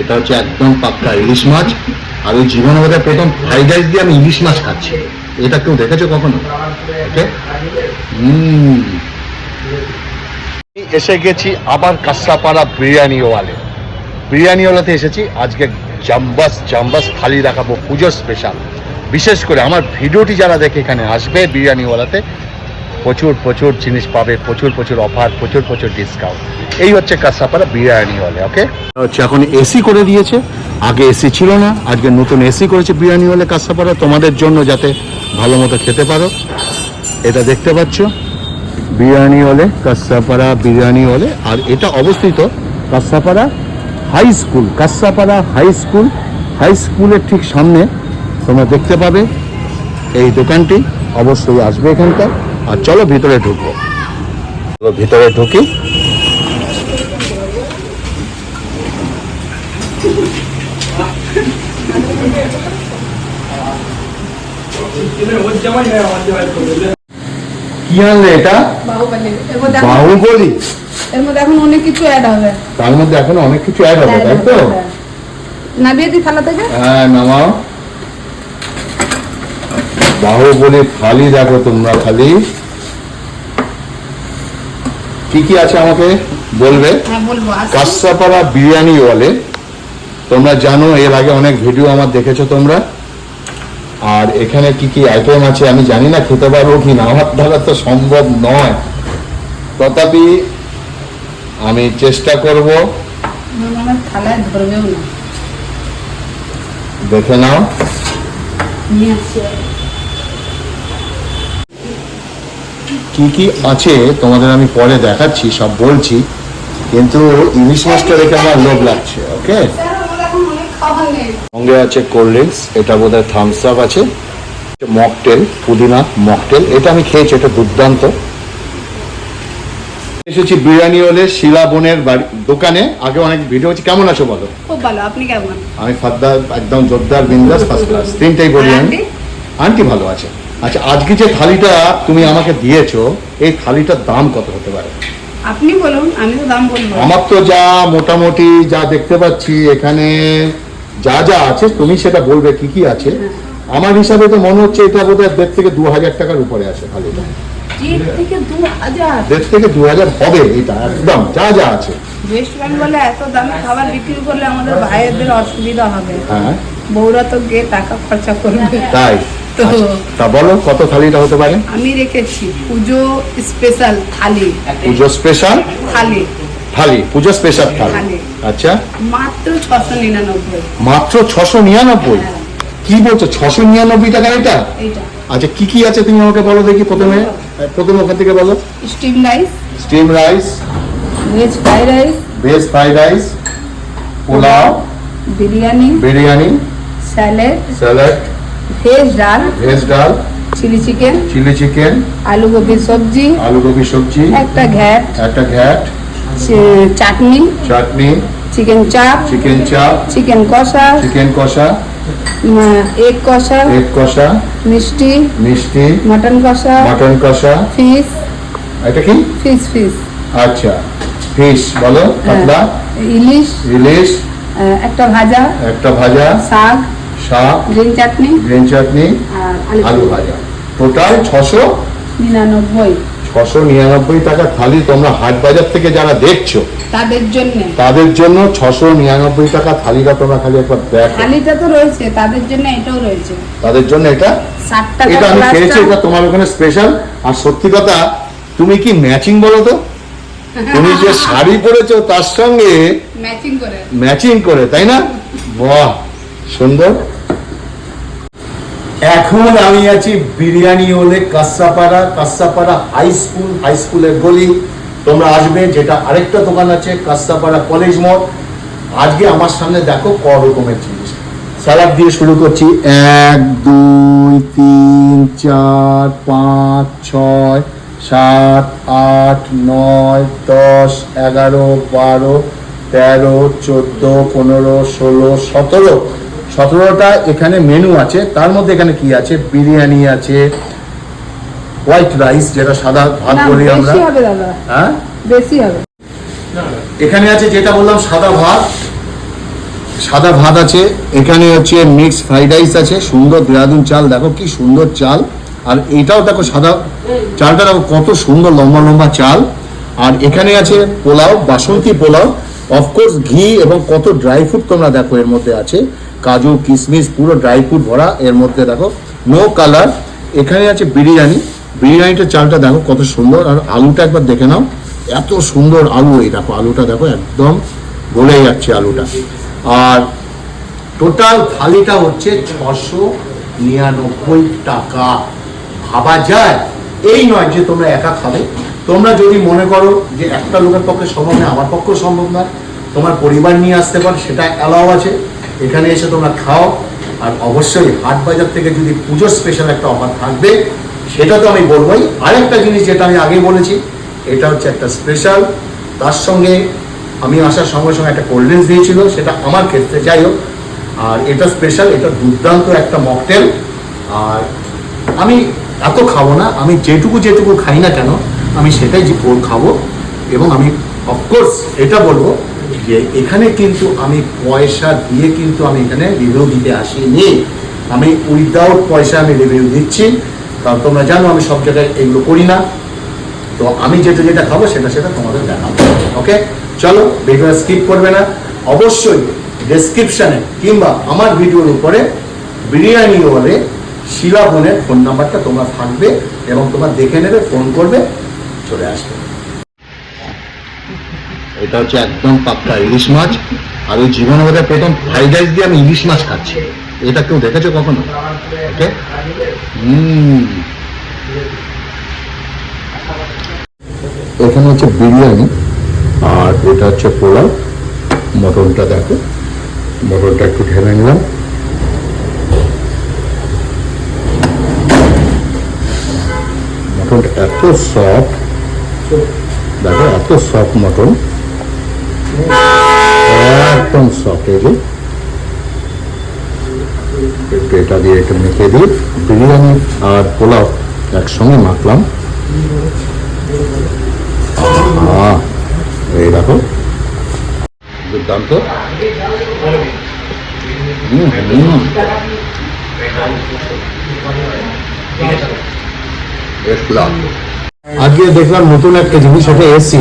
এটা হচ্ছে একদম পাক্কা ইলিশ মাছ। আর ওই জীবনে বোধহয় প্রথম ফ্রাইড রাইস দিয়ে আমি ইলিশ মাছ খাচ্ছি। এটা কেউ দেখেছ কখনো? ওকে? এসে গেছি আবার কাঁসাপাড়া বিরিয়ানি ওয়ালে বিরিয়ানি ওয়ালাতে এসেছি, আজকে জাম্বাস জাম্বাস থালি রাখাবো পুজোর স্পেশাল বিশেষ করে আমার ভিডিওটি যারা দেখে এখানে আসবে বিরিয়ানি ওয়ালাতে প্রচুর প্রচুর জিনিস পাবে, প্রচুর প্রচুর অফার প্রচুর প্রচুর ডিসকাউন্ট এই হচ্ছে কাঁসাপাড়া বিরিয়ানি ওয়ালে ওকে হচ্ছে এখন এসি করে দিয়েছে। আগে এসি ছিল না, আজকে নতুন এসি করেছে বিরিয়ানি ওয়ালে কাঁসাপাড়া তোমাদের জন্য যাতে ভালো মতো খেতে পারো। এটা দেখতে পাচ্ছ, বিরিয়ানি হলে কাঁসাপাড়া বিরিয়ানি হলে আর এটা অবস্থিত Kansapara high school Kansapara high school high স্কুলের ঠিক সামনে তোমরা দেখতে পাবে এই দোকানটি। অবশ্যই আসবে এখানকার। আর চলো ভিতরে ঢুকবো। ভিতরে ঢুকি। কি আনলে এটা? বাহুবলী। এর মধ্যে এখন- অনেক কিছু অ্যাড হবে। তার মধ্যে এখন অনেক কিছু অ্যাড হবে তাই তো। নামিয়ে দিই থালা থেকে হ্যাঁ নামাও। বাহুবলী থালি দেখো তোমরা খালি। কি কি আছে আমাকে বলবে? হ্যাঁ। কাঁসাপাড়া বিরিয়ানি বলে তোমরা জানো এর আগে অনেক ভিডিও আমার দেখেছ তোমরা। আর এখানে কি কি আইটেম আছে আমি জানি না খেতে পারব কি না আমার দ্বারা তো সম্ভব নয়। তথাপি আমি চেষ্টা করব। মনে দেখে নাও নিয়ে আসছি কি কি আছে তোমাদের আমি পরে দেখাচ্ছি সব বলছি। কিন্তু ইলিশ মাছটা দেখে আমার লোভ লাগছে ওকে? সঙ্গে আছে কোল্ড ড্রিঙ্কস এটা বোধহয় থামস আপ আছে। মকটেল পুদিনা মকটেল এটা আমি খেয়েছি এটা দুর্দান্ত। এসেছি বিরিয়ানি হলে শিলা বোনের বাড়ি দোকানে। আগে অনেক ভিডিও হচ্ছে। কেমন আছো বলো? খুব ভালো আপনি কেমন? আমি ফাদ্দার একদম জোরদার বিন্দাস ফার্স্ট ক্লাস তিনটাই বলি আমি? আন্টি ভালো আছে। আচ্ছা আজকে যে থালিটা তুমি আমাকে দিয়েছ এই থালিটার দাম কত হতে পারে? আপনি বলুন আমি তো দাম বলব আমার তো যা মোটামুটি যা দেখতে পাচ্ছি এখানে যা যা আছে তুমি সেটা বলবে কি কি আছে। আমার হিসাবে তো মনে হচ্ছে এটা বোধহয় দেড় থেকে দু হাজার টাকার উপরে আছে থালিটা। দেড় থেকে দু হাজার? হবে এটা একদম যা যা আছে। ওয়েস্ট বেঙ্গলে এত দামে খাবার বিক্রি করলে আমাদের ভাইয়েদের অসুবিধা হবে। হ্যাঁ। বউরা তো গিয়ে টাকা খরচা করবে। তাই। তো আচ্ছা, তা বলো কত থালিটা হতে পারে? আমি রেখেছি পুজো স্পেশাল থালি। পুজো স্পেশাল থালি। থালি পুজো স্পেশাল থালি। আচ্ছা। মাত্র ছশো নিরানব্বই। মাত্র ছশো নিরানব্বই? কি বলছো ছশো নিরানব্বই টাকা এটা? আচ্ছা কি কি আছে তুমি আমাকে বলো দেখি প্রথমে? প্রথমে ওখান থেকে বলো। Steam rice. Steam rice. Veg fried rice. Veg fried rice. Pulao. Biryani. Biryani. Salad. Salad. Veg ডাল ভেজ ডাল chilli chicken chilli chicken aloo gobi সবজি আলু গোবি সবজি একটা ঘ্যাট একটা ঘ্যাট chutney chutney chicken chaap chicken chaap chicken কষা চিকেন কষা egg কষা এগ কষা মিষ্টি মিষ্টি মটন কষা মটন কষা ফিশ এটা কি? Fish fish. আচ্ছা ফিশ বলো কাতলা ইলিশ ইলিশ একটা ভাজা একটা ভাজা শাক শাক গ্রিন চাটনি গ্রিন চাটনি আলু আলু ভাজা। টোটাল ছশো নিরানব্বই। ছশো নিরানব্বই টাকা থালি তোমরা হাট বাজার থেকে যারা দেখছ তাদের জন্য। তাদের জন্য ছশো নিরানব্বই টাকা থালিটা তোমরা খালি একবার দেখো। থালিটা তো রয়েছে তাদের জন্য এটাও রয়েছে। তাদের জন্য এটা? এটা আমি খেয়েছি এটা তোমার ওখানে স্পেশাল আর সত্যি কথা তুমি কি ম্যাচিং বলো তো? তুমি যে শাড়ি পরেছো তার সঙ্গে ম্যাচিং করে। ম্যাচিং করে তাই না? বাহ সুন্দর। এখন আমি আছি বিরিয়ানি হলে Kansapara Kansapara high school high স্কুলের গলি। তোমরা আসবে, যেটা আরেকটা দোকান আছে, কাঁসাপাড়া কলেজ মোড় আজকে আমার সামনে দেখো ক রকমের জিনিস। স্যালাড দিয়ে শুরু করছি। এক, দুই, তিন, চার, পাঁচ, ছয়, সাত, আট, নয়, দশ, এগারো, বারো, তেরো, চোদ্দ, পনেরো, ষোলো, সতেরো। সতেরোটা এখানে মেনু আছে তার মধ্যে এখানে কি আছে? বিরিয়ানি আছে হোয়াইট রাইস যেটা সাদা ভাত বলি আমরা। হ্যাঁ? বেশি হবে। এখানে আছে যেটা বললাম সাদা ভাত। সাদা ভাত আছে। এখানে হচ্ছে মিক্স ফ্রাইড রাইস আছে। সুন্দর দেরাদুন চাল দেখো কি সুন্দর চাল। আর এটাও দেখো সাদা চালটা দেখো কত সুন্দর লম্বা লম্বা চাল। আর এখানে আছে পোলাও বাসন্তী পোলাও। অফকোর্স ঘি এবং কত ড্রাই ফ্রুট তোমরা দেখো এর মধ্যে আছে। কাজু কিশমিশ পুরো ড্রাই ফ্রুট ভরা এর মধ্যে দেখো। নো কালার এখানে আছে বিরিয়ানি। বিরিয়ানিটা চালটা দেখো কত সুন্দর। আর আলুটা একবার দেখে নাও। এত সুন্দর আলু এই দেখো, আলুটা দেখো একদম গলে যাচ্ছে আলুটা। আর টোটাল থালিটা হচ্ছে ছশো নিরানব্বই টাকা। ভাবা যায়? এই নয় যে তোমরা একা খাবে। তোমরা যদি মনে করো যে একটা লোকের পক্ষে সম্ভব নয়, আমার পক্ষেও সম্ভব নয়, তোমার পরিবার নিয়ে আসতে পারো, সেটা অ্যালাও আছে। এখানে এসে তোমরা খাও। আর অবশ্যই হাট বাজার থেকে যদি পুজো স্পেশাল একটা অফার থাকবে, সেটা তো আমি বলবোই। আরেকটা জিনিস যেটা আমি আগে বলেছি, এটা হচ্ছে একটা স্পেশাল তার সঙ্গে আমি আসার সঙ্গে সঙ্গে একটা কোল্ড ড্রিঙ্কস দিয়েছিল, সেটা আমার ক্ষেত্রে যাই হোক। আর এটা স্পেশাল এটা দুর্দান্ত একটা মকটেল আর আমি এত খাব না, আমি যেটুকু যেটুকু খাই না কেন আমি সেটাই যে ফোর খাব, এবং আমি অফকোর্স এটা বলব যে এখানে কিন্তু আমি পয়সা দিয়ে কিন্তু আমি এখানে রিভিউ দিতে আসিনি। আমি উইদাউট পয়সা আমি রিভিউ দিচ্ছি। কারণ তোমরা জানো আমি সব জায়গায় এগুলো করি না। তো আমি যেটা যেটা খাব, সেটা সেটা তোমাদের দেখাবো। ওকে চলো ভিডিও স্কিপ করবে না। অবশ্যই ডেসক্রিপশানে কিংবা আমার ভিডিওর উপরে বিরিয়ানি ওয়ালে শিলা ফোন নাম্বারটা তোমার থাকবে এবং তোমার দেখে নেবে ফোন করবে। চলে আসবে। এটা হচ্ছে একদম পাক্কা ইলিশ মাছ। আর ওই জীবনে বোধহয় প্রথম ফ্রাইড রাইস দিয়ে আমি ইলিশ মাছ খাচ্ছি। এটা কেউ দেখেছ কখনো? ওকে? এখানে হচ্ছে বিরিয়ানি, আর এটা হচ্ছে পোলাও। মটনটা দেখো। মটনটা একটু ঢেলে নিলাম। মটনটা এত সফট দেখো, এত সফট মটন একদম সফট এটা দিয়ে একটু মেখে দিই। বিরিয়ানি আর পোলাও একসঙ্গে মাখলাম। এই দেখো। দুর্দান্ত। বেশ লাভ। আজকে দেখলাম নতুন একটা জিনিস সেটা এসি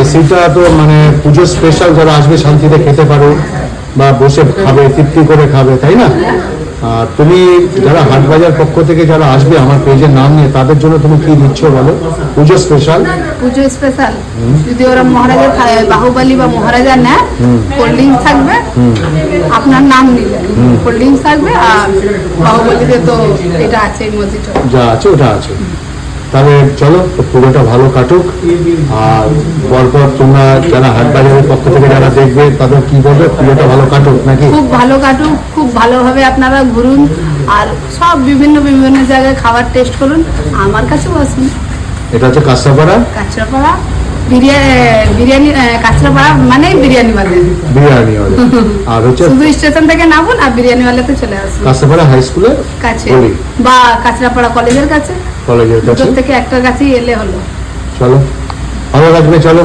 এসিটা তো মানে পুজো স্পেশাল যারা আসবে শান্তিতে খেতে পারো বা বসে খাবে তৃপ্তি করে খাবে তাই না? আর তুমি যারা হাট বাজার পক্ষ থেকে যারা আসবে আমার পেজের নাম নিয়ে তাদের জন্য তুমি কি দিচ্ছ বলো? পুজো স্পেশাল পুজো স্পেশাল যদি ওরা মহারাজা বাহুবলী বা মহারাজা নেয় কোল্ড ড্রিঙ্কস থাকবে আপনার নাম নিলে। কোল্ড ড্রিঙ্কস থাকবে আর বাহুবলীতে তো এটা আছে যা আছে ওটা আছে। তাহলে চলো পুরোটা ভালো কাটুক। আর পরপর তোমরা যারা হাট বাজারের পক্ষ থেকে যারা দেখবে তাদের কি বলবে? পুরোটা ভালো কাটুক নাকি? খুব ভালো কাটুক খুব ভালোভাবে আপনারা ঘুরুন। আর সব বিভিন্ন বিভিন্ন জায়গায় খাবার টেস্ট করুন। আমার কাছেও আসুন। এটা হচ্ছে কাঁচরাপাড়া। কাঁচরাপাড়া বিরিয়ানি বিরিয়ানি কাঁচরাপাড়া মানেই বিরিয়ানি বাজার বিরিয়ানি হলে আর হচ্ছে শুধু স্টেশন থেকে নামুন আর বিরিয়ানিওয়ালাতে চলে আসুন। কাঁচরাপাড়া হাই স্কুলের কাছে। বা কাঁচরাপাড়া কলেজের কাছে। কলেজের কাছে। থেকে একটা গাছেই এলে হলো। চলো। ভালো লাগবে চলো।